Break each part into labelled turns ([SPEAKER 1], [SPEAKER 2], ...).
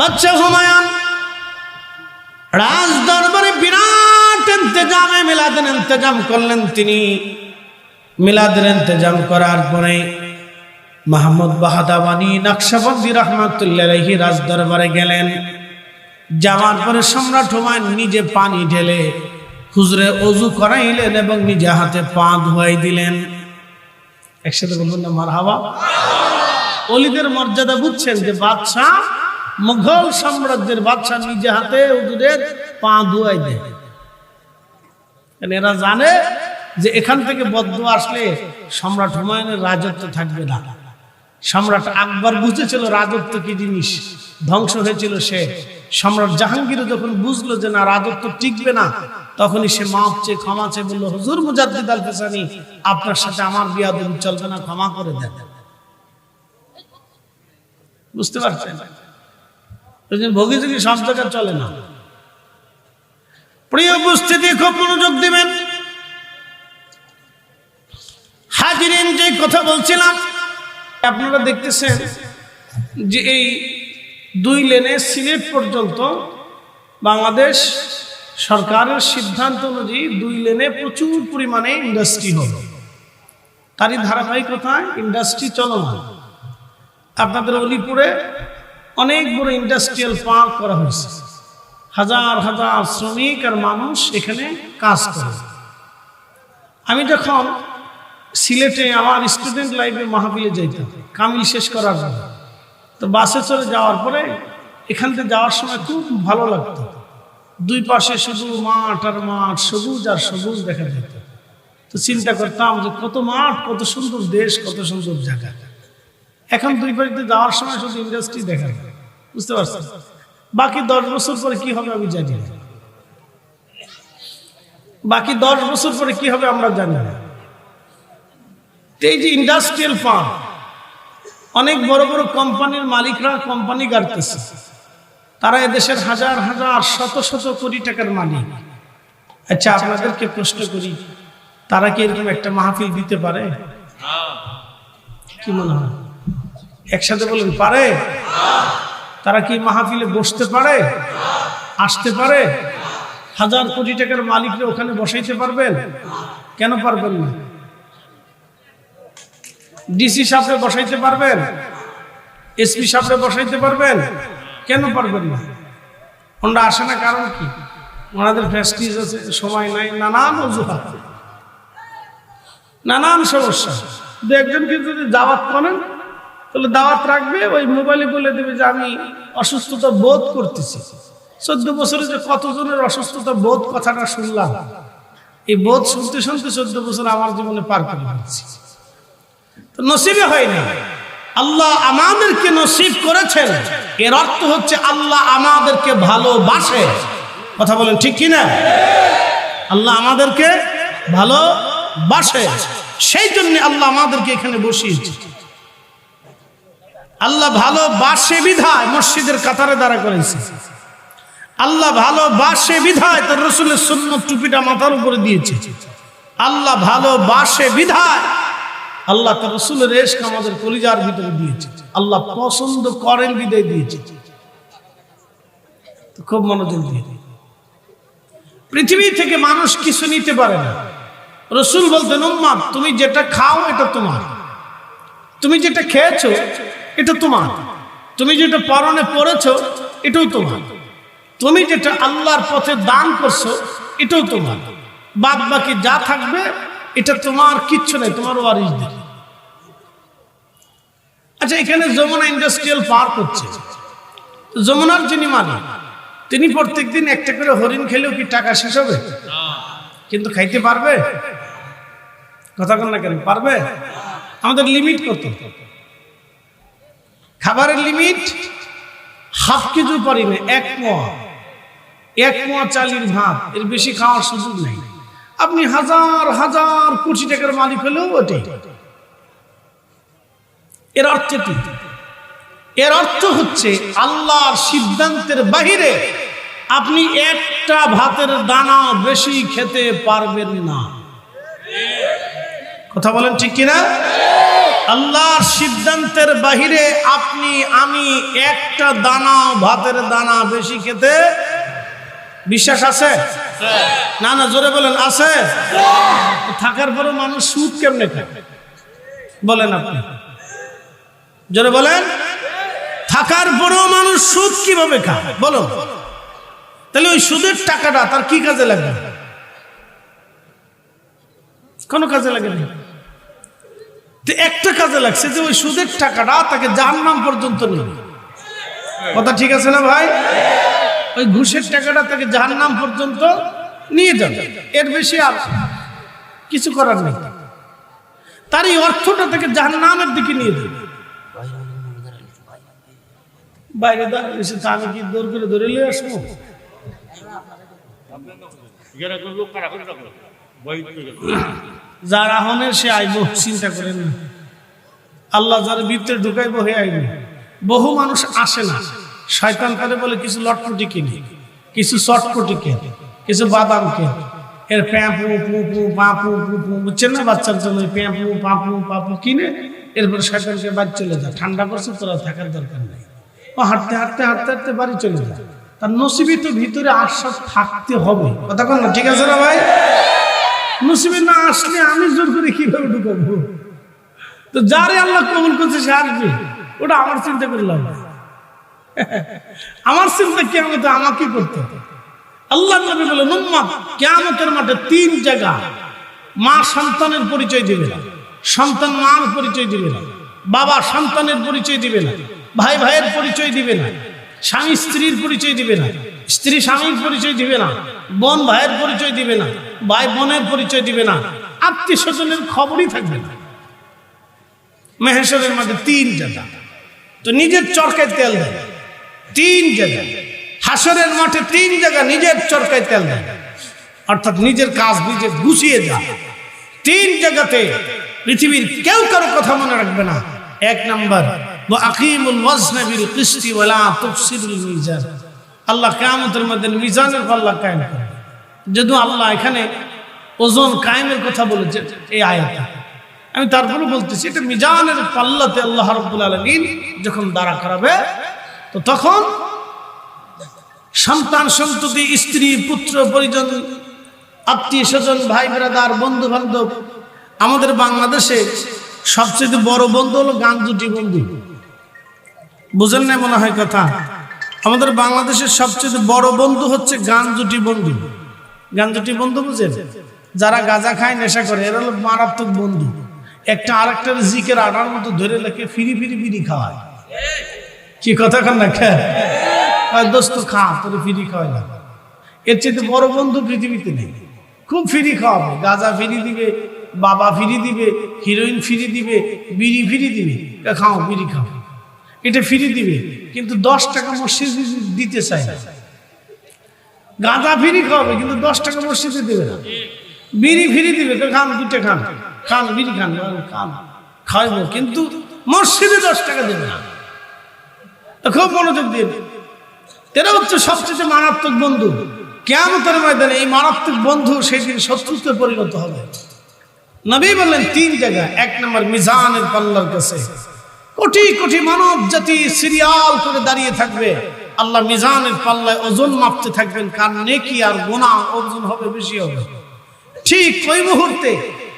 [SPEAKER 1] বাচ্চা হুমায়ুন রাজ দরবারে বিরাট ইন্তজামে মিলাদের ইন্তজাম করলেন তিনি। মিলাদের ইন্তজাম করার পরে মাহমুদ বাহাদাবানি নকশাবন্দি রহমাতুল্লাহি রাজ দরবারে গেলেন। যাওয়ার পরে সম্রাট হুমায়ুন নিজে পানি ঢেলে হুজরে অজু করাইলেন এবং নিজে হাতে পা ধোয়াই দিলেন। একসাথে বলবেন না মার হাওয়া অলিদের মর্যাদা বুঝছেন যে বাদশাহ মুঘল সাম্রাজ্যের বাদশাহ নিজে হাতে হুজুরের পা ধোয়াই দেয়। এরা জানে যে এখান থেকে বদ্ধ আসলে সম্রাট হুমায়ুনের রাজত্ব থাকবে না। সম্রাট আকবর বুঝেছিল রাজত্ব কি জিনিস, ধ্বংস হয়েছিল সে। সম্রাট জাহাঙ্গীর যখন বুঝলো যে না, রাজত্ব টিকবে না, তখনই সে মাপ চেয়ে ক্ষমা চেয়ে বলল, হুজুর মুজাদ্দিদ আল ফেসানি আপনার সাথে আমার বিয়া দেবী চলবে না, ক্ষমা করে দেন। বুঝতে পারছেন? ভোগীযোগী জায়গায় চলে না। প্রিয় উপস্থিতি, খুব মনোযোগ দিবেন। হাজিরিন যে কথা বলছিলাম, আপনারা দেখতেছেন যে এই দুই লেনে সিলেট পর্যন্ত বাংলাদেশ সরকারের সিদ্ধান্ত অনুযায়ী দুই লেনে প্রচুর পরিমাণে ইন্ডাস্ট্রি হবে তারই ধারাবাহিকতায় ইন্ডাস্ট্রি চলমান। আপনাদের অলিপুরে অনেক বড় ইন্ডাস্ট্রিয়াল পার্ক করা হয়েছে। হাজার হাজার শ্রমিক আর মানুষ এখানে কাজ করে। আমি যখন সিলেটে আমার স্টুডেন্ট লাইফে মাহফিলে যাইতাম, কামিল শেষ করার পরে, তো বাসে চলে যাওয়ার পরে এখান থেকে যাওয়ার সময় খুব ভালো লাগতো। দুই পাশে শুধু মাঠ আর মাঠ, সবুজ আর সবুজ দেখা যেত তো চিন্তা করতাম যে কত মাঠ, কত সুন্দর দেশ, কত সুন্দর জায়গা। এখন দুই পাশে যাওয়ার সময় শুধু ইন্ডাস্ট্রি দেখা যায়। বুঝতে পারছেন? বাকি দশ বছর পরে কি হবে আমি জানি না। বাকি দশ বছর পরে কি হবে আমরা জানি না। এই যে ইন্ডাস্ট্রিয়াল ফার্ম অনেক বড় বড় কোম্পানির মালিকরা কোম্পানি গাড়তেছে। তারা এদেশের হাজার হাজার শত শত কোটি টাকার মালিক। আচ্ছা আপনাদেরকে প্রশ্ন করি তারা কি এরকম একটা মাহফিল দিতে পারে? কি মনে হয়? একসাথে বলেন, পারে? তারা কি মাহফিলে বসতে পারে? আসতে পারে? হাজার কোটি টাকার মালিকরা ওখানে বসাইতে পারবেন? কেন পারবেন না? ডিসি সাহেবরে বসাইতে পারবেন? এসপি সাহেবরে বসাইতে পারবেন? কেন পারবেন না? ওনারা আসে না, কারণ কি? ওনাদের ফ্যাস্টিজ আছে, সময় নাই, নানান অজুহাত। নানান সমস্যা। দু একজনকে যদি দাওয়াত করেন তাহলে দাওয়াত রাখবে, ওই মোবাইলে বলে দেবে যে আমি অসুস্থতা বোধ করতেছি। চোদ্দ বছরে যে কতজনের অসুস্থতা বোধ কথাটা শুনলাম, এই বোধ শুনতে শুনতে চোদ্দ বছর আমার জীবনে পার করে দিচ্ছি তো নসিবে হয়নি। আল্লাহ আমাদেরকে নসিব করেছেন। এর অর্থ হচ্ছে আল্লাহ আমাদেরকে ভালোবাসে। কথা বলেন ঠিক কিনা? আল্লাহ আমাদেরকে ভালোবাসে। সেই জন্য আল্লাহ আমাদেরকে এখানে বসিয়েছে। আল্লাহ ভালোবাসে বিধায় মসজিদের কাতারে দাঁড়া করেছে। আল্লাহ ভালোবাসে বিধায় তার রসুলের সুন্নত টুপিটা মাথার উপরে দিয়েছে। আল্লাহ ভালো বাসে বিধায় আল্লাহ তার রসুলের রেশক আমাদের কলিজার ভিতরে দিয়েছে। আল্লাহ পছন্দ করেন বিদায় দিয়েছে। খুব মনোযোগ দিয়ে। পৃথিবী থেকে মানুষ কিছু নিতে পারে না। রসুল বলতেন উম্মাদ তুমি যেটা খাও এটা তোমার। তুমি যেটা খেয়েছো এটা তোমার। তুমি যেটা পরনে পড়েছো এটাও তোমার। তুমি যেটা আল্লাহর পথে দান করছ, এটাও তোমার। বাদ বাকি যা থাকবে, এটা তোমার, কিচ্ছু নেই, তোমার ওয়ারিস ওয়ারিসদের আচ্ছা এখানে যমুনা ইন্ডাস্ট্রিয়াল পার্ক হচ্ছে। যমুনার যিনি মালিক, তিনি প্রত্যেক দিন একটা করে হরিণ খেলেও কি টাকা শেষ হবে? কিন্তু খাইতে পারবে? কথা বল না কেন, পারবে? আমাদের লিমিট কত? খাবারের লিমিট হাফ কেজি পারি না এক মোয়া। এক মোয়া চালির ভাত, এর বেশি খাওয়ার সুযোগ নেই। আপনি হাজার হাজার কোটি টাকার মালিক হলেও ওটাই এর অর্থ কি? এর অর্থ হচ্ছে আল্লাহর সিদ্ধান্তের বাহিরে আপনি একটা ভাতের দানা বেশি খেতে পারবেন না। কথা বলেন ঠিক কিনা? আল্লাহর সিদ্ধান্তের বাহিরে আপনি, আমি একটা দানা ভাতের দানা বেশি খেতে বিশ্বাস আছে? না না, জোরে বলেন, আছে? থাকার পরে মানুষ সুদ কেমনে খায়? বলেন আপনি। জোরে বলেন? থাকার পরেও মানুষ সুদ কীভাবে খায়? বলো। তাহলে ওই সুদের টাকাটা তার কি কাজে লাগবে? কোনো কাজে লাগে না তো একটা কাজে লাগছে যে ওই সুদের টাকাটা তাকে যার জাহান্নাম পর্যন্ত নেবে। কথা ঠিক আছে না ভাই? ওই ঘুষের টাকাটা তাকে যার নাম পর্যন্ত নিয়ে যাবে। এর বেশি আর কিছু করার নেই। তার এই অর্থটা তাকে যার জাহান্নামের দিকে নিয়ে যাবে। বাইরে দাঁড়িয়েছে তা আমি কি দৌড় করে ধরে নিয়ে আসব? যার আহনের সে আইব, চিন্তা করেন না। আল্লাহ যার ভিতরে ঢুকাইব, হে আইব। বহু মানুষ আসে না। শয়তান করে বলে, কিছু লটপটি কিনে, কিছু চটপটি কেনে, কিছু বাদাম কেনে। এর প্যাঁপু পাপু পু পু বুঝছেন না বাচ্চার জন্য প্যাঁপু পাপু পাপু কিনে, এরপর শয়তানকে বাড়ি চলে যায়। ঠান্ডা পড়ছে তোরা থাকার দরকার নেই। ও হাঁটতে হাঁটতে হাঁটতে হাঁটতে বাড়ি চলে যায়। তার নসিবি তো ভিতরে আশ্বাস থাকতে হবে। কথা না, ঠিক আছে না ভাই? নসিবে না আসলে আমি জোর করে কীভাবে ঢুকাবো? তো যারে আল্লাহ কবুল করছে, সে আসবে। ওটা আমার চিন্তা করলাম। আমার চিন্তা কেমন? তো আমাকে করতে আল্লাহ নবী বলে নুম্মাদ কেয়ামতের মাঠে তিন জায়গা। মা সন্তানের পরিচয় দিবে না। সন্তান মার পরিচয় দিবে না। বাবা সন্তানের পরিচয় দিবে না। ভাই ভাইয়ের পরিচয় দিবে না। স্বামী স্ত্রীর পরিচয় দিবে না। স্ত্রী স্বামীর পরিচয় দিবে না, বোন ভাইয়ের পরিচয় দিবে না, ভাই বোনের পরিচয় দিবে না, আত্মীয় স্বজনের খবরই থাকবে না। মেহেশ্বরের মধ্যে তিন জায়গা। তো নিজের চরকায় তেল দেয় তিন জায়গা। হাসরের মাঠে তিন জায়গা নিজের চরকায় তেল দেয় অর্থাৎ নিজের কাজ নিজে গুছিয়ে যায় তিন জায়গাতে পৃথিবীর কেউ কারও কথা মনে রাখবে না। এক নাম্বার আকিমুল ওয়াজনাবিল কিস্তি ওয়ালা তুফসিরুল আল্লাহ কিয়ামতের মধ্যে মিজানের পাল্লা কায়েম করে। যদি আল্লাহ এখানে ওজন কায়েমের কথা বলেছে এই আয়াতে। আমি তারপরে বলতেছি, এটা মিজানের পাল্লাতে আল্লাহ রব্বুল আলমিন যখন দাঁড়া করাবে, তো তখন সন্তান সন্ততি, স্ত্রী, পুত্র, পরিজন, আত্মীয় স্বজন, ভাই, ব্রাদার বন্ধু বান্ধব আমাদের বাংলাদেশে সবচেয়ে বড় বন্ধু হলো গান দুটি বন্ধু। বুঝেন না মনে হয় কথা? আমাদের বাংলাদেশের সবচেয়ে বড় বন্ধু হচ্ছে গান দুটি বন্ধু। গান দুটি বন্ধু বুঝেন? যারা গাঁজা খায়, নেশা করে, এরা হলো মারাত্মক বন্ধু। একটা আরেকটার জিকের আটার মতো ধরে লেখে ফিরি ফিরি ফিরি খাওয়ায়। কি কথা খান না খা দোস্ত, খা, তোর ফিরি খাওয়াই না। এর চেয়ে বড় বন্ধু পৃথিবীতে নেই। খুব ফিরি খাওয়াবে। গাঁজা ফিরি দিবে, বাবা ফিরি দিবে, হিরোইন ফিরি দিবে, বিড়ি ফিরি দিবে খাও, বিড়ি খাও। এটা ফিরি দিবে। কিন্তু দশ টাকা মসজিদে দিতে চায় না। গাঁজা ফিরি খাওয়াবে, কিন্তু দশ টাকা মসজিদে দেবে না। বিড়ি ফিরি দিবে খান দুটো খান। খান, বিড়ি খান। খান খাওয়াবো কিন্তু মসজিদে দশ টাকা দেবে না। খুব মনোযোগ দিয়ে এরা হচ্ছে সবচেয়ে মারাত্মক বন্ধু। কেন কেমতের ময়দানে এই মারাত্মক বন্ধু সেদিন শত্রুতে পরিণত হবে। নবী বললেন, তিন জায়গা, এক নম্বর মিজানের পাল্লার কাছে। কোটি কোটি মানব জাতি সিরিয়াল করে দাঁড়িয়ে থাকবে। আল্লাহ মিজানের পাল্লায় ওজন মাপতে থাকবেন, কার নেকি আর গোনা ওজন হবে, বেশি হবে। ঠিক ওই মুহূর্তে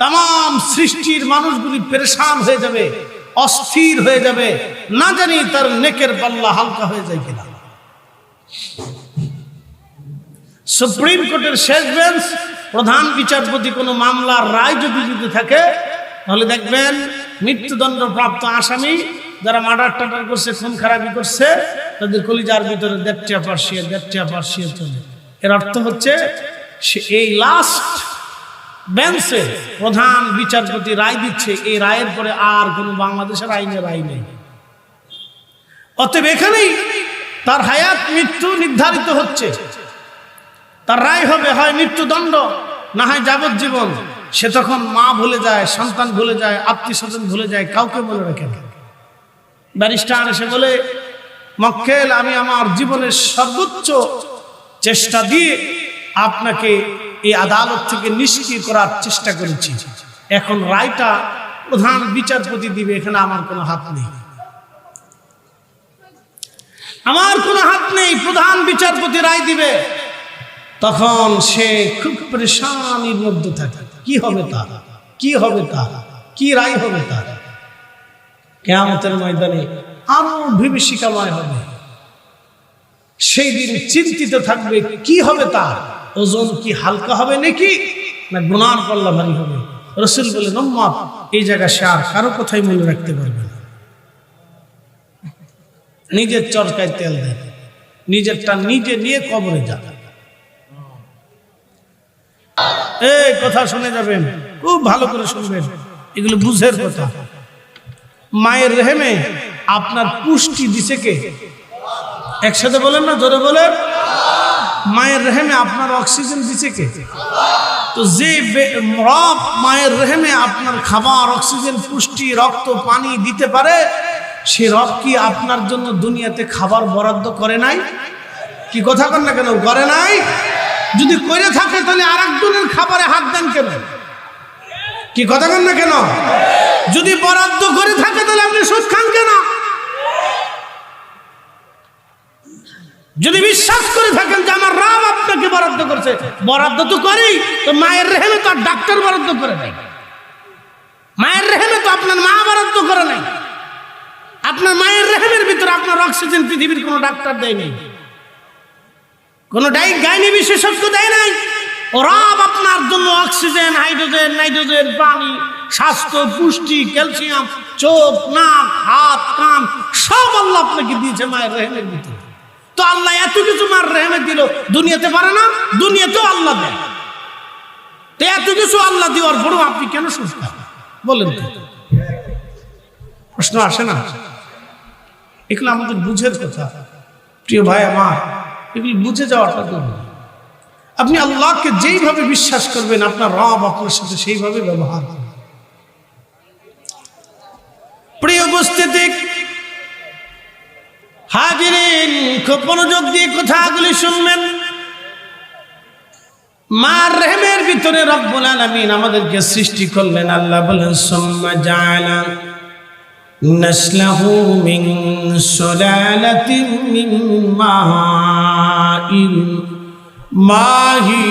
[SPEAKER 1] তাম সৃষ্টির মানুষগুলি পেরেশান হয়ে যাবে, অস্থির হয়ে যাবে, না জানি তার নেকের পাল্লা হালকা হয়ে যায় কিনা। সুপ্রিম কোর্টের শেষ বেঞ্চ, প্রধান বিচারপতি কোনো মামলার রায় যদি দিতে থাকে, তাহলে দেখবেন মৃত্যুদণ্ড প্রাপ্ত আসামি যারা মার্ডার টাটার করছে, খুন খারাপি করছে, তাদের কলিজার ভিতরে দেড়টিয়া পার্সিয়ে দেড়টিয়া পার্সিয়ে চলে। এর অর্থ হচ্ছে, সে এই লাস্ট বেঞ্চে প্রধান বিচারপতি রায় দিচ্ছে, এই রায়ের পরে আর কোনো বাংলাদেশের আইনে রায় নেই। অতএব এখানেই তার হায়াত মৃত্যু নির্ধারিত হচ্ছে। তার রায় হবে, হয় মৃত্যুদণ্ড, না হয় যাবজ্জীবন। সে তখন মা ভুলে যায়, সন্তান ভুলে যায় আত্মীয় স্বজন ভুলে যায়, কাউকে বলে রাখে না। ব্যারিস্টার এসে বলে, মক্কেল, আমি আমার জীবনের সর্বোচ্চ চেষ্টা দিয়ে আপনাকে এই আদালত থেকে নিষ্ক্রিয় করার চেষ্টা করেছি। এখন রায়টা প্রধান বিচারপতি দিবে, এখানে আমার কোনো হাত নেই। আমার কোনো হাত নেই, প্রধান বিচারপতি রায় দিবে। তখন সে খুব পরেশানির মধ্যে থাকে। কি হবে তার? কি হবে তার? কি রায় হবে তার? কেয়ামতের ময়দানে আরও বিভীষিকাময় হবে। সেই দিন চিন্তিত থাকবে, কি হবে তার? ওজন কি হালকা হবে নাকি? না গুনার পাল্লা ভারী হবে। রসুল বলে নম্মত এই জায়গা সে আর কারও কথাই মনে রাখতে পারবে না। নিজের চরকায় তেল দেয় নিজেরটা নিজে নিয়ে কবরে যাবে এই কথা শুনে যাবেন। খুব ভালো করে শুনবেন। এগুলো বুঝের কথা। মায়ের রেহেমে আপনার পুষ্টি দিছে কে? একসাথে বলেন না, জোরে বলেন। মায়ের রেহেমে আপনার অক্সিজেন দিছে কে? তো যে রব মায়ের রেহেমে আপনার খাবার, অক্সিজেন, পুষ্টি, রক্ত, পানি দিতে পারে, সে রব কি আপনার জন্য দুনিয়াতে খাবার বরাদ্দ করে নাই? কি কথা কর না কেন, করে নাই? যদি করে থাকে, তাহলে আর একজনের খাবারে হাত দেন কেন? কি কথা কর না কেন? যদি বরাদ্দ করে থাকে, তাহলে আপনি সুদ খান কেন? যদি বিশ্বাস করে থাকেন যে আমার রাম আপনাকে বরাদ্দ করছে, বরাদ্দ তো করেই, তো মায়ের রেহেমে তো আর ডাক্তার বরাদ্দ করে নাই। মায়ের রেহেমে তো আপনার মা বরাদ্দ করে নাই। আপনার মায়ের রেহেমের ভিতরে আপনার অক্সিজেন পৃথিবীর কোনো ডাক্তার দেয় নাই কোনো ডাই গাইনি বিশেষজ্ঞ দেয় নাই। রব আপনার জন্য অক্সিজেন, হাইড্রোজেন, নাইট্রোজেন, পানি, স্বাস্থ্য, পুষ্টি, ক্যালসিয়াম, চোখ, নাক, হাত, কান, সব আল্লাহ আপনাকে দিয়েছে মায়ের রেহেমের ভিতরে। তো আল্লাহ এত কিছু মার রেহেমে দিল, দুনিয়াতে পারে না, দুনিয়াতেও আল্লাহ দেয়। তো এত কিছু আল্লাহ দেওয়ার পরেও আপনি কেন সুস্থ? বলেন প্রশ্ন আসে না? এগুলো আমাদের বুঝের কথা। প্রিয় ভাই আমার এগুলি বুঝে যাওয়াটা জরুরি আপনি আল্লাহকে যেইভাবে বিশ্বাস করবেন, আপনার রব আপনার সাথে সেইভাবে ব্যবহার করবেন। প্রিয় উপস্থিতি, হাজিরিন, খুব মনোযোগ দিয়ে কথাগুলি শুনবেন। মার রেহেমের ভিতরে রব্বুল আলামিন আমাদেরকে সৃষ্টি করলেন, আল্লাহ বলেন, সুম্মা জাআলা نسله من سلالة من ماء মাহিন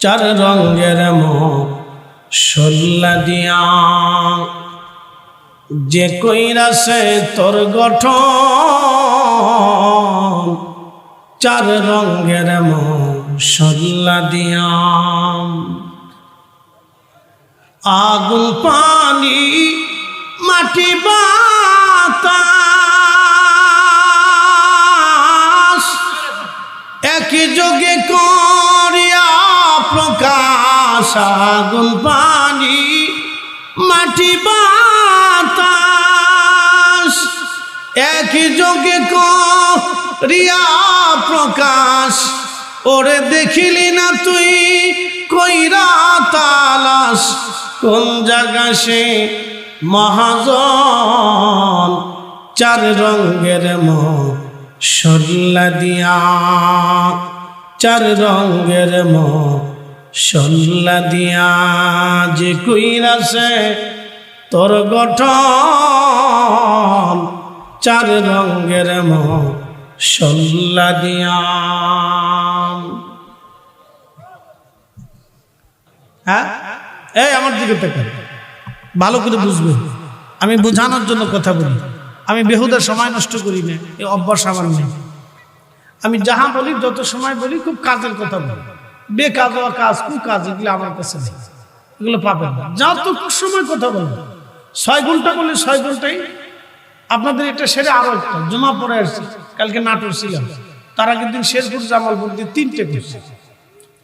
[SPEAKER 1] চার রঙের মশল্লা দিয়া যে কইরাছে তোর গঠন চার রঙের মশল্লা দিয়া আগুন, পানি, মাটি, বাতাস একই যোগে করিয়া প্রকাশ। আগুন, পানি, মাটি, বাতাস একই যোগে করিয়া প্রকাশ। ওরে দেখিলি না তুই কইরা তালাস কোন জায়গা সে মহাজন? চার রঙের মশল্লা দিয়া। চার রঙের মশল্লা দিয়া। যে কইরা সে তোর গঠন, চার রঙের মশল্লা হ্যাঁ? এই আমার দিকে ভালো করে বুঝবেন। আমি বোঝানোর জন্য কথা বলি। আমি বেহুদার সময় নষ্ট করি না। এই অভ্যাস আমার নেই। আমি যাহা বলি, যত সময় বলি, খুব কাজের কথা বলি। বেকাজ কাজ কু কাজ এগুলো আমার কাছে নেই। এগুলো পাবেন না। যত সময় কথা বলব ছয় ঘণ্টা বললে ছয় ঘন্টাই আপনাদের এটা সেরে আরও একটা, জমা পরে আসছে, কালকে নাটোর ছিলাম। তার আগের দিন শেরপুর, জামালপুর দিয়ে তিনটে করছে।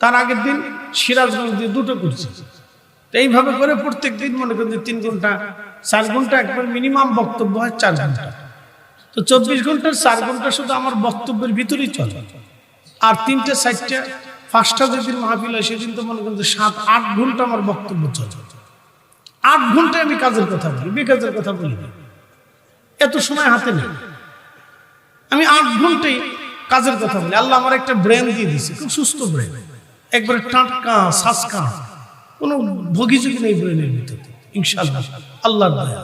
[SPEAKER 1] তার আগের দিন সিরাজগঞ্জ দিয়ে দুটো করছে। তো এইভাবে করে প্রত্যেক দিন মনে করেন যে তিন ঘণ্টা, চার ঘণ্টা একবার মিনিমাম বক্তব্য হয় চার ঘণ্টা। তো চব্বিশ ঘণ্টার চার ঘণ্টা শুধু আমার বক্তব্যের ভিতরেই চলে। আর তিনটে, চারটে, পাঁচটা যেদিন মাহফিল হয়, সেদিন তো মনে করেন সাত, আট ঘণ্টা আমার বক্তব্য চলে। আট ঘন্টায় আমি কাজের কথা বলি, বেকাজের কথা বলি। না। এত সময় হাতে নেই। আমি আট ঘন্টায় কাজের কথা বলি। আল্লাহ আমার একটা ব্রেন দিয়ে দিছে খুব সুস্থ ব্রেন একবারে টাটকা সাসকা কোনো ভগিঝুঁকি নেই ব্রেনের ভিতরে, ইনশাল্লাহ আল্লাহ দয়া।